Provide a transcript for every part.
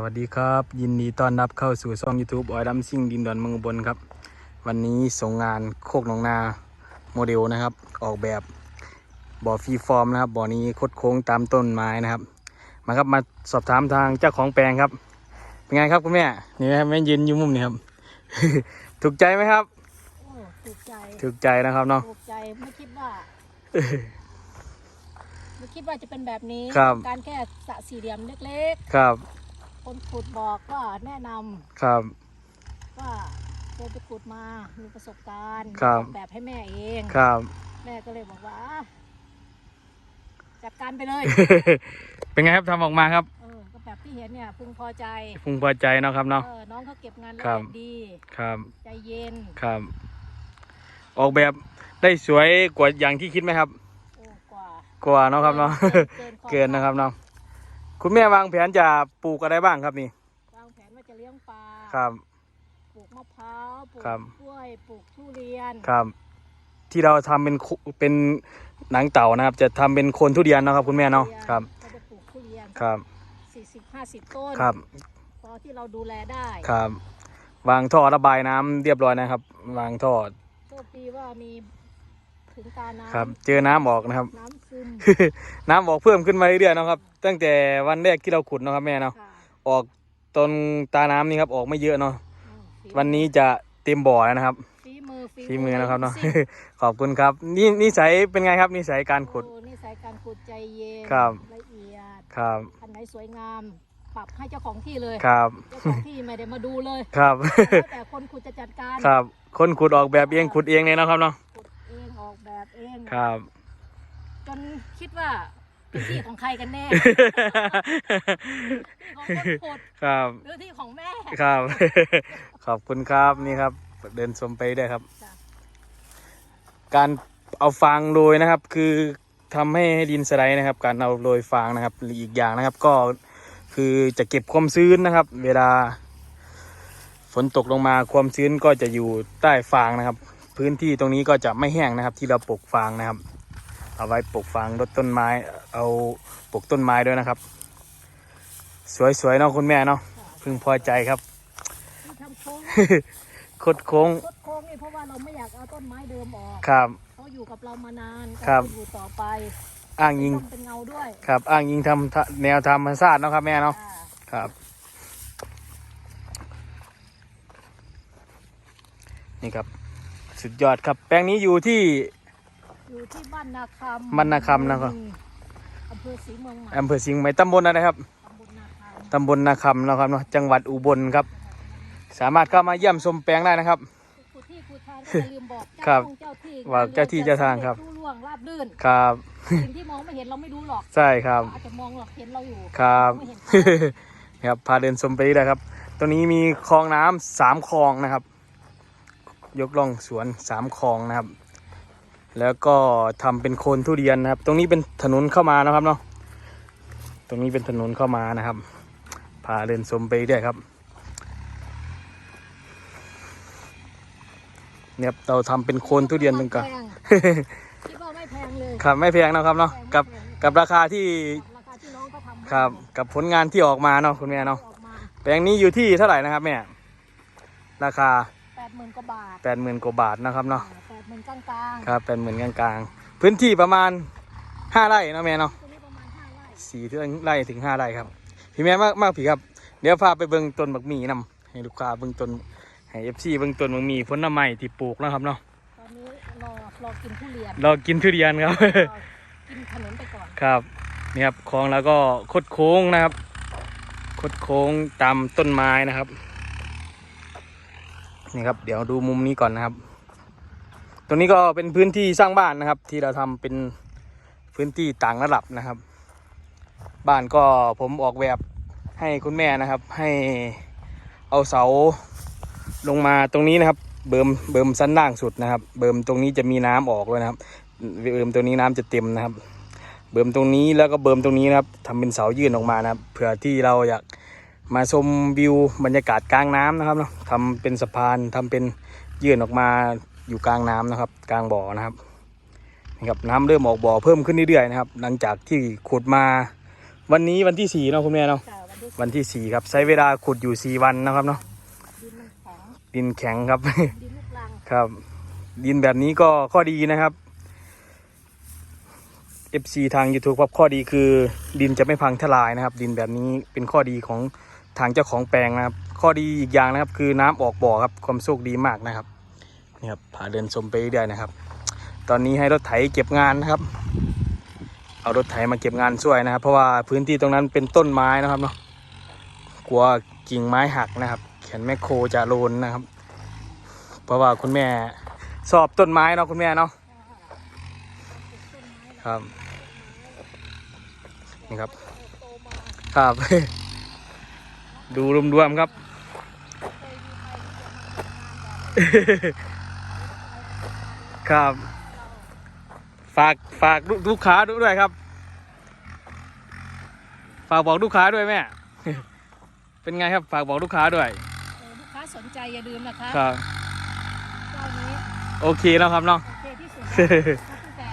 สวัสดีครับ ยินดีต้อนรับเข้าสู่ช่อง YouTube ออยดัมซิ่งดินดอนเมืองอุบนครับ วันนี้ส่งงานโคกหนองนาโมเดลนะครับ ออกแบบบ่อฟรีฟอร์มนะครับบ่อนี้คดโค้งตามต้นไม้นะครับ มาครับมาสอบถามทางเจ้าของแปลงครับ เป็นไงครับคุณแม่นี่นะครับแม่ยืนอยู่มุมนี้ครับ ถูกใจไหมครับโอ้ถูกใจถูกใจนะครับเนาะถูกใจไม่คิดว่าไม่คิดว่าจะเป็นแบบนี้ครับการแค่สระสี่เหลี่ยมเล็กครับๆ คนขุดบอกว่าแนะนำครับ ว่าเคยไปขุดมา มีประสบการณ์ครับ ออกแบบให้แม่เอง ครับ แม่ก็เลยบอกว่าอะจัดการไปเลย เป็นไงครับทำออกมาครับเออก็แบบที่เห็นเนี่ยพึงพอใจ พึงพอใจเนาะครับเนาะ เออ น้องเขาเก็บงานละครับเอียดดี ครับ ใจเย็น ครับ ออกแบบได้สวยกว่าอย่างที่คิดไหมครับ โอ้กว่า กว่าเนาะครับเนาะ เกินเกินนะครับเนาะ คุณแม่วางแผนจะปลูกอะไรบ้างครับนี่วางแผนว่าจะเลี้ยงปลาครับปลูกมะพร้าวปลูกครับกล้วยปลูกทุเรียนครับ ที่เราทำเป็นคุเป็นหนังเต่านะครับ จะทำเป็นโคนทุเรียนเนาะครับ คุณแม่เนาะครับก็จะปลูกทุเรียนครับสี่สิบห้าสิบต้นครับพอที่เราดูแลได้ครับ วางท่อระบายน้ำเรียบร้อยนะครับ วางท่อโชคดีว่ามี ถึงตาน้ำครับ เจอน้ำออกนะครับ น้ำซึมน้ำออกเพิ่มขึ้นมาเรื่อยๆเนาะครับ ตั้งแต่วันแรกที่เราขุดเนาะครับแม่เนาะ ค่ะออกตนตาน้ำนี่ครับ ออกไม่เยอะเนาะ อืมฝีวันนี้จะเต็มบ่อแล้วนะครับฝีมือฝีมือนะครับเนาะซิ่งขอบคุณครับ นี่นิสัยเป็นไงครับนิสัยการขุด โอ้นิสัยการขุดใจเย็นครับ ละเอียดครับ อันไหนสวยงามปรับให้เจ้าของที่เลย ครับ เจ้าของที่ไม่ได้มาดูเลยครับ แล้วแต่คนขุดจะจัดการครับ คนขุดออกแบบเองขุดเองเลยเนาะครับเนาะขุดเองออก แบบเองครับ จนคิดว่าเป็นที่ของใครกันแน่ที่ของคนขุดครับ หรือที่ของแม่ ครับ ขอบคุณครับนี่ครับ เดินชมไปได้วยครับ จ้ะ การเอาฟางโรยนะครับ คือทำให้ดินสไลด์นะครับ การเอาโรยฟางนะครับหรืออีกอย่างนะครับ ก็คือจะเก็บความชื้นนะครับ เวลา ฝนตกลงมาความชื้นก็จะอยู่ใต้ฟางนะครับ พื้นที่ตรงนี้ก็จะไม่แห้งนะครับ ที่เราปลูกฟางนะครับ เอาไว้ปลูกฟางรดต้นไม้ เอาปลูกต้นไม้ด้วยนะครับ สวยๆเนาะคุณแม่เนาะพึงพอใจครับที่ทำโค้งคดโค้งคดโค้งนี่เพราะว่าเราไม่อยากเอาต้นไม้เดิมออกครับ เขาอยู่กับเรามานานครับก็อยู่ต่อไปอ้างยิงต้องเป็นเงาด้วยครับ อ้างยิงทำทะแนวธรรมชาติเนาะครับแม่เนาะอ่าครับ นี่ครับ สุดยอดครับ แปลงนี้อยู่ที่ อยู่ที่บ้านนาคำบ้านนาคำนะครับ อำเภอศรีเมืองใหม่อำเภอสิงห์ใหม่ตำบลอะไรครับ ตำบลนาคำตำบลนาคำเนาะครับเนาะ จังหวัดอุบลครับ สามารถเข้ามาเยี่ยมชมแปลงได้นะครับผู้ที่ผู้ทางก็อย่าลืมบอกครัเจ้าบทงเจ้าที่ว่าเจ้าที่เจ้าทางครับ รู้ล่วงราบรื่น ครับ สิ่งที่มองไม่เห็นเราไม่รู้หรอก ใช่ครับ อาจจะมองหรอกเห็นเราอยู่ครับ ไม่เห็น ครับ พาเดินชมไปได้ครับ ตัวนี้มีคลองน้ำสามคลองนะครับ ยกล่องสวนสามคลองนะครับ แล้วก็ทำเป็นโคนทุเรียนนะครับ ตรงนี้เป็นถนนเข้ามานะครับเนาะตรงนี้เป็นถนนเข้ามานะครับพาเดินชมไปได้ครับเนี่ยเราทำเป็นโคนทุเรียนตรงกลางแพคิดว่าไม่แพงเลยครับไม่แพงนะครับเนาะกับกับราคาที่ราคาที่น้องก็ทำให้ครับกับผลงานที่ออกมาเนาะคุณแม่เนาะออกมาแปลงนี้อยู่ที่เท่าไหร่นะครับแม่ราคาแป ดหมื่นกว่าบาทแปดหมื่นกว่าบาทนะครับเนาะแปดหมื่นกลางกลางๆครับแปดหมื่นกลางๆพื้นที่ประมาณห้าไร่เนาะแม่เนาะตรงนี้ประมาณห้าไร่สี่ถึงไร่ถึงห้าไร่ครับ พี่แม่มากมากพี่ครับ เดี๋ยวพาไปเบิ่งต้นบักหมี่นำให้ลูกค้าเบิ่งต้นให้เอฟซีเบิ่งต้นบักหมี่ผลไม้ที่ปลูกนะครับเนาะตอนนี้รอรอกินทุเรียนเรากินทุเรียนครับรอกินขนมไปก่อนครับนี่ครับคลองแล้วก็คดโค้งนะครับ คดโค้งตามต้นไม้นะครับ นี่ครับ เดี๋ยวดูมุมนี้ก่อนนะครับ ตรงนี้ก็เป็นพื้นที่สร้างบ้านนะครับ ที่เราทำเป็นพื้นที่ต่างระดับนะครับ บ้านก็ผมออกแบบให้คุณแม่นะครับ ให้เอาเสาลงมาตรงนี้นะครับ เบิ่มเบิ่มสั้นล่างสุดนะครับ เบิ่มตรงนี้จะมีน้ำออกด้วยนะครับ เบิ่มตรงนี้น้ำจะเต็มนะครับ เบิ่มตรงนี้แล้วก็เบิ่มตรงนี้นะครับทำเป็นเสายื่นออกมานะครับเผื่อที่เราอยาก มาชมวิวบรรยากาศกลางน้ำนะครับเนาะทำเป็นสะพานทำเป็นยื่นออกมาอยู่กลางน้ำนะครับ กลางบ่อนะครับนี่ครับน้ำเริ่มออกบ่อเพิ่มขึ้นเรื่อยๆนะครับ หลังจากที่ขุดมาวันนี้วันที่สี่เนาะคุณแม่เนาะค่ะวันที่วันที่สี่ครับใช้เวลาขุดอยู่สี่วันนะครับเนาะดินมันแข็งดินแข็งครับดินลูกรังครับ ดินแบบนี้ก็ข้อดีนะครับ FC ทาง YouTube ครับข้อดีคือดินจะไม่พังทลายนะครับ ดินแบบนี้เป็นข้อดีของ ทางเจ้าของแปลงนะครับ ข้อดีอีกอย่างนะครับ คือน้ำออกบ่อครับความโชคดีมากนะครับนี่ครับพาเดินชมไปเรื่อยนะครับ ตอนนี้ให้รถไถเก็บงานนะครับ เอารถไถมาเก็บงานช่วยนะครับ เพราะว่าพื้นที่ตรงนั้นเป็นต้นไม้นะครับเนาะกลัวกิ่งไม้หักนะครับแขนแมคโคจะโลนนะครับ เพราะว่าคุณแม่ชอบต้นไม้เนาะคุณแม่เนาะครับนี่ครับครับ ดูรวมๆครับเคยมีใครที่จะมาทำงานแบบครับ ฝากฝากลูลูกค้าด้วยครับ ฝากบอกลูกค้าด้วยแม่ เป็นไงครับ ฝากบอกลูกค้าด้วยเออลูกค้าสนใจอย่าลืมนะคะครับเจ้านี้โอเคแล้วครับเนาะ โอเคที่สุดแล้วตั้งแต่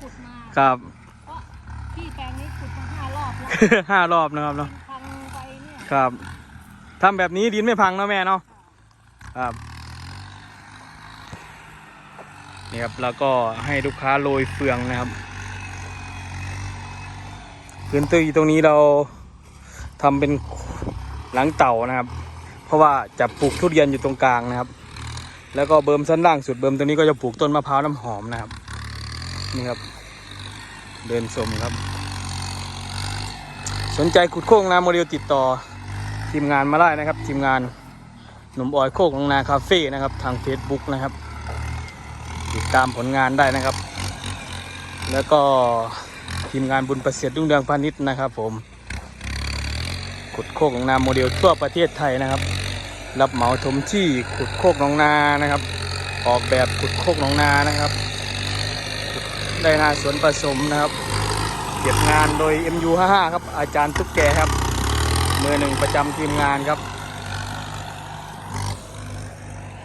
ขุดมาครับ เพราะที่แปลงนี้ขุดมาห้ารอบแล้ว ห้ารอบนะครับดิเนาะนพังไปเนี่ย ครับทำแบบนี้ดินไม่พังเนาะแม่เนาะครับนี่ครับแล้วก็ให้ลูกค้าโรยเฟืองนะครับ พื้นที่ตรงนี้เราทำเป็นหลังเต่านะครับ เพราะว่าจะปลูกทุเรียนอยู่ตรงกลางนะครับ แล้วก็เบิ่มสั้นล่างสุดเบิ่มตรงนี้ก็จะปลูกต้นมะพร้าวน้ำหอมนะครับนี่ครับ เดินชมครับ สนใจขุดโค้งนาโมเดลติดต่อ ทีมงานมาได้นะครับ ทีมงานหนุ่มออยโคกของนาคาเฟ่นะครับ ทาง Facebook นะครับ ติดตามผลงานได้นะครับ แล้วก็ทีมงานบุญประเสริฐรุ่งเรืองพาณิชย์นะครับ ผมขุดโคกของนาโมเดลทั่วประเทศไทยนะครับ รับเหมาถมที่ขุดโคกหนองนานะครับ ออกแบบขุดโคกหนองนานะครับได้นาสวนผสมนะครับ เก็บงานโดย MU55 ครับอาจารย์ตุ๊กแกครับ มือหนึ่งประจำทีมงานครับ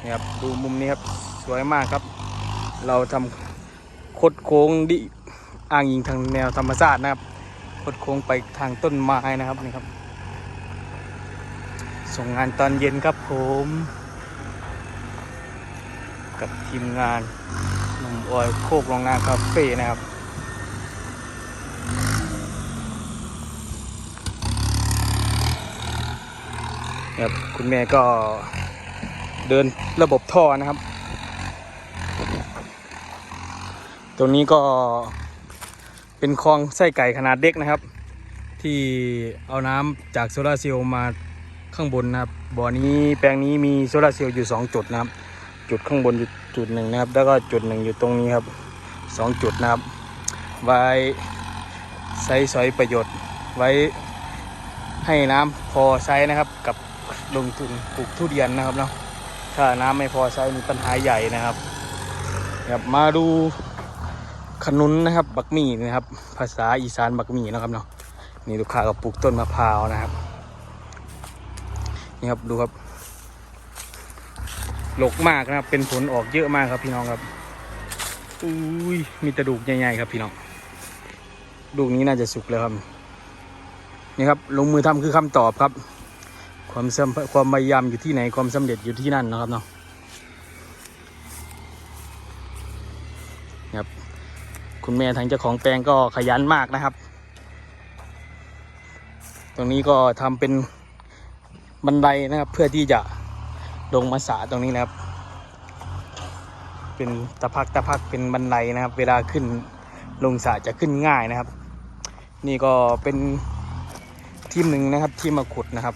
นี่ครับดูมุมนี้ครับสวยมากครับ เราทำคดโค้งดิอ้างอิงทางแนวธรรมชาตินะครับคดโค้งไปทางต้นไม้นะครับนี่ครับส่งงานตอนเย็นครับผม กับทีมงานหนุ่มออยโคกโรงงานคาเฟ่นะครับ ครับคุณแม่ก็เดินระบบท่อนะครับ ตรงนี้ก็เป็นคลองไส้ไก่ขนาดเล็กนะครับ ที่เอาน้ำจากโซลาร์เซลล์มาข้างบนนะครับ บ่อนี้แปลงนี้มีโซลาร์เซลล์อยู่ 2 จุดนะครับ จุดข้างบนอยู่จุดหนึ่งนะครับ แล้วก็จุดหนึ่งอยู่ตรงนี้ครับสองจุดนะครับ ไว้ใช้สอยประโยชน์ ไว้ให้น้ำพอใช้นะครับกับ ลงทุนปลูกทุเรียนนะครับเนาะถ้าน้ำไม่พอใช้มีปัญหาใหญ่นะครับครับมาดูขนุนนะครับบักมี่นะครับ ภาษาอีสานบักมี่นะครับเนาะนี่ลูกค้าก็ปลูกต้นมะพร้าวนะครับนี่ครับดูครับหลกมากนะครับเป็นผลออกเยอะมากครับพี่น้องครับอุ้ยมีตะดูกใหญ่ๆครับพี่น้องลูกนี้น่าจะสุกแล้วครับนี่ครับลงมือทำคือคำตอบครับ ความสำความพยายามอยู่ที่ไหนความสำเร็จอยู่ที่นั่นนะครับเนาะครับ คุณแม่ทางเจ้าของแปลงก็ขยันมากนะครับ ตรงนี้ก็ทำเป็นบันไดนะครับ เพื่อที่จะลงมาสระตรงนี้นะครับ เป็นตะพักตะพักเป็นบันไดนะครับ เวลาขึ้นลงสระจะขึ้นง่ายนะครับ นี่ก็เป็นทีมหนึ่งนะครับที่มาขุดนะครับ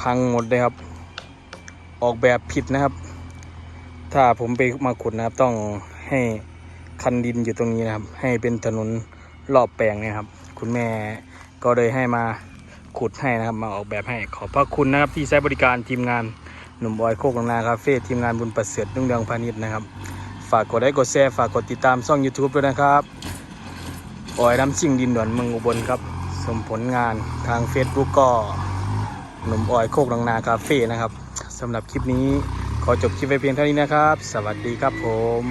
พังหมดเลยครับ ออกแบบผิดนะครับ ถ้าผมไปมาขุดนะครับ ต้องให้คันดินอยู่ตรงนี้นะครับ ให้เป็นถนนรอบแปลงเนะครับ คุณแม่ก็เลยให้มาขุดให้นะครับ มาออกแบบให้ขอบพระคุณนะครับ ที่ใช้บริการทีมงานหนุ่มบอยโคกลงนาคาเฟ่ทีมงานบุญประเสริฐนุ่งเรืองพาณิชย์นะครับ ฝากกดไลค์กดแชร์ฝากกดติดตามช่อง YouTube ด้วยนะครับออยน้ำซิ่งดินด่วนเมืองอุบลครับ สมผลงานทาง Facebook ก็ หนุ่มออยโคกลังนาคาเฟ่นะครับสำหรับคลิปนี้ขอจบคลิปไปเพียงเท่านี้นะครับ สวัสดีครับผม